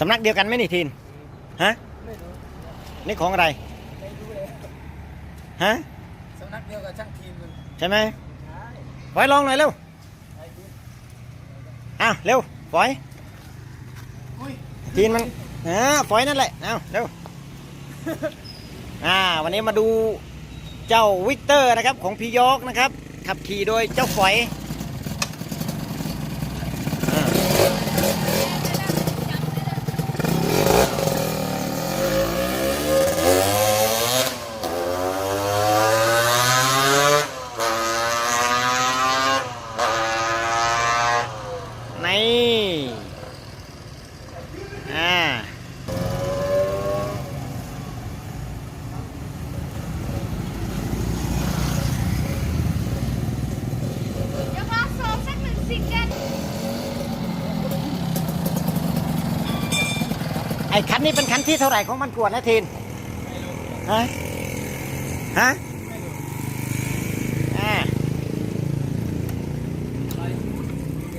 สำนักเดียวกันไหมนี่ทีนฮะไม่รู้นี่ของอะไรไม่รู้เลยฮะสำนักเดียวกับช่างทีมมันใช่ไหมใช่ฝอยลองหน่อยเร็วไอ้ทีมอ้าวเร็วฝอยอุ้ยทีนมันอ่าฝอยนั่นแหละเอาเร็วอ่าวันนี้มาดูเจ้าวิกเตอร์นะครับของพี่ยอกนะครับ ขับขี่โดยเจ้าฝอยอ่านี่อ่า เดี๋ยวมาโซสักหนึ่งซิงเกิล ไอ้คันนี้เป็นคันที่เท่าไหร่ของมันกวดนะทีนฮะฮะนะ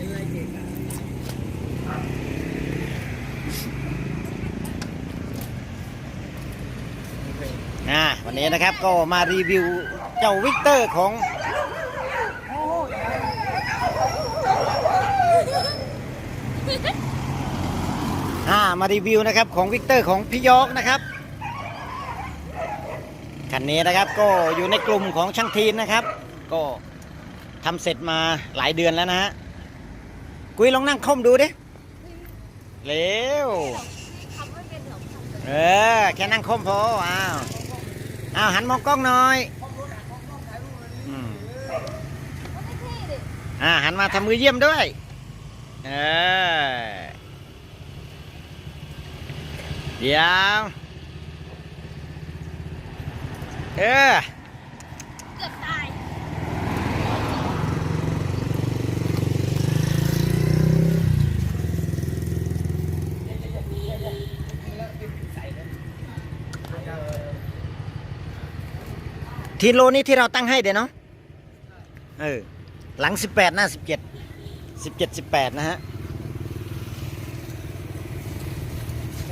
ไรเก่งอะอ่าวันนี้นะครับก็มารีวิวเจ้าวิกเตอร์ของ อ่ามารีวิวนะครับของวิกเตอร์ของพี่ยอกนะครับคันนี้นะครับก็อยู่ในกลุ่มของช่างทีนนะครับ ก็ทำเสร็จมาหลายเดือนแล้วนะฮะกุยลองนั่งค่อมดูดิเร็วเออแค่นั่งค่อมพออ้าวอ้าวหันมองกล้องหน่อยอืมก็ไม่เท่ดิอ่าหันมาทำมือเยี่ยมด้วย เออ เดี๋ยวเออเกือบตายทีโลนี้ที่เราตั้งให้เดี๋ยวเนาะเออหลัง 18 หน้า 17 17 18 นะฮะ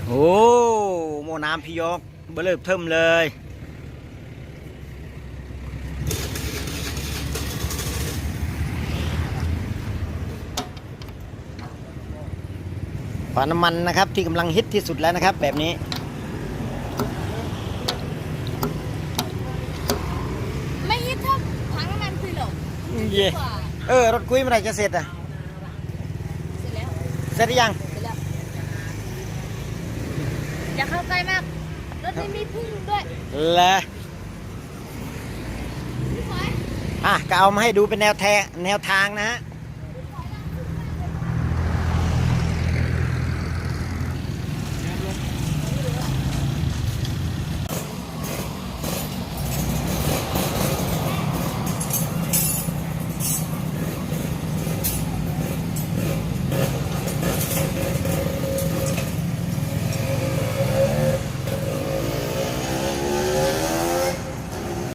โอ้โมน้ำพี่ยกเบลิบเทิมเลย ฝาน้ำมันนะครับที่กำลังฮิตที่สุดแล้วนะครับ แบบนี้ไม่ฮิตเท่าถังน้ำมันคือหรอกเย่กว่าเออ รถคุยเมื่อไหรจะเสร็จอะ เสร็จแล้ว เสร็จหรือยังเสร็จแล้ว อย่าเข้าใกล้มาก รถไม่มีพุ่งด้วยและพี่ฝอยอะก็เอามาให้ดูเป็นแนวแทแนวทางนะฮะ